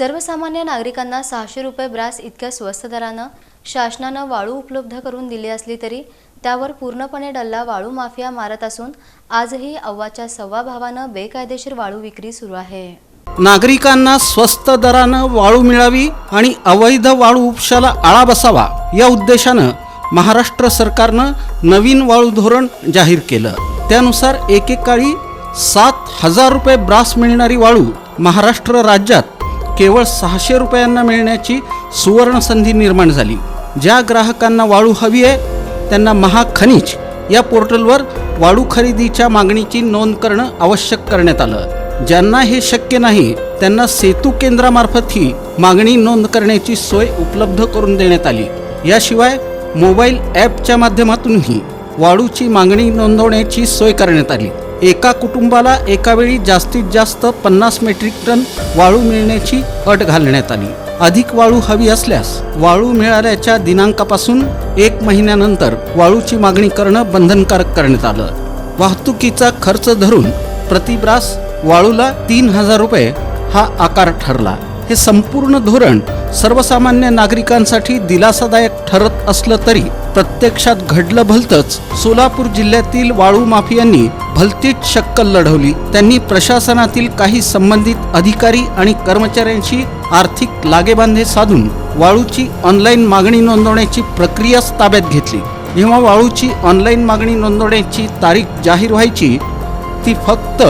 सर्वसामान्य नागरिकांना सहाशे रुपये ब्रास इतक्या स्वस्त दरानं शासनानं वाळू उपलब्ध करून दिली असली तरी त्यावर पूर्णपणे डल्ला वाळू माफिया मारत असून आजही अव्वाच्या सव्वा भावानं बेकायदेशीर वाळू विक्री सुरू आहे. नागरिकांना स्वस्त दरानं वाळू मिळावी आणि अवैध वाळू उपशाला आळा बसावा या उद्देशानं महाराष्ट्र सरकारनं नवीन वाळू धोरण जाहीर केलं. त्यानुसार एकेकाळी सात हजार रुपये ब्रास मिळणारी वाळू महाराष्ट्र राज्यात केवळ सहाशे रुपयांना मिळण्याची सुवर्ण संधी निर्माण झाली. ज्या ग्राहकांना वाळू हवी आहे त्यांना महाखनिज या पोर्टलवर वाळू खरेदीच्या मागणीची नोंद करणं आवश्यक करण्यात आलं. ज्यांना हे शक्य नाही त्यांना सेतू केंद्रामार्फत ही मागणी नोंद करण्याची सोय उपलब्ध करून देण्यात आली. याशिवाय मोबाईल ॲपच्या माध्यमातूनही वाळूची मागणी नोंदवण्याची सोय करण्यात आली. एका कुटुंबाला एकावेळी जास्तीत जास्त पन्नास मेट्रिक टन वाळू मिळण्याची अट घालण्यात आली. अधिक वाळू हवी असल्यास वाळू मिळाल्याच्या दिनांकापासून एक महिन्यानंतर वाळूची मागणी करणं बंधनकारक करण्यात आलं. वाहतुकीचा खर्च धरून प्रतिब्रास वाळूला तीन हजार रुपये हा आकार ठरला. हे संपूर्ण धोरण सर्वसामान्य नागरिकांसाठी दिलासादायक ठरत असलं तरी प्रत्यक्षात घडलं भलतंच. सोलापूर जिल्ह्यातील वाळू माफियांनी भलतीच शक्कल लढवली. त्यांनी प्रशासनातील काही संबंधित अधिकारी आणि कर्मचाऱ्यांशी आर्थिक लागेबांधे साधून वाळूची ऑनलाईन मागणी नोंदवण्याची प्रक्रियाच ताब्यात घेतली. जेव्हा वाळूची ऑनलाईन मागणी नोंदवण्याची तारीख जाहीर व्हायची ती फक्त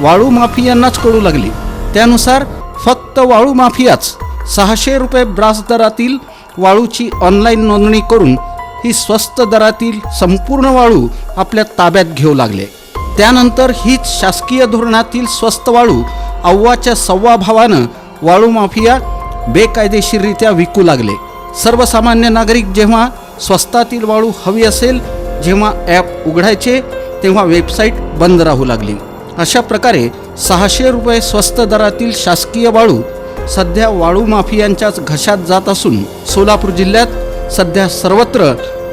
वाळू माफियांनाच कळू लागली. त्यानुसार फक्त वाळू माफियाच सहाशे रुपये ब्रास दरातील वाळूची ऑनलाईन नोंदणी करून ही स्वस्त दरातील संपूर्ण वाळू आपल्या ताब्यात घेऊ लागले. त्यानंतर हीच शासकीय धोरणातील स्वस्त वाळू अव्वाच्या सव्वा भावानं वाळू माफिया बेकायदेशीररित्या विकू लागले. सर्वसामान्य नागरिक जेव्हा स्वस्तातील वाळू हवी असेल जेव्हा ॲप उघडायचे तेव्हा वेबसाईट बंद राहू लागली. अशा प्रकारे सहाशे रुपये स्वस्त दरातील शासकीय वाळू सध्या वाळू माफियांच्याच घशात जात असून सोलापूर जिल्ह्यात सध्या सर्वत्र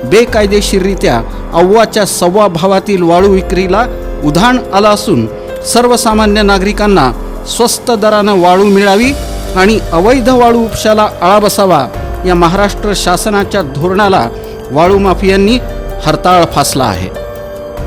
बेकायदेशीररित्या अव्वाच्या सव्वा भावातील वाळू विक्रीला उधाण आलं असून सर्वसामान्य नागरिकांना स्वस्त दरानं वाळू मिळावी आणि अवैध वाळू उपशाला आळा बसावा या महाराष्ट्र शासनाच्या धोरणाला वाळू माफियांनी हरताळ फासला आहे.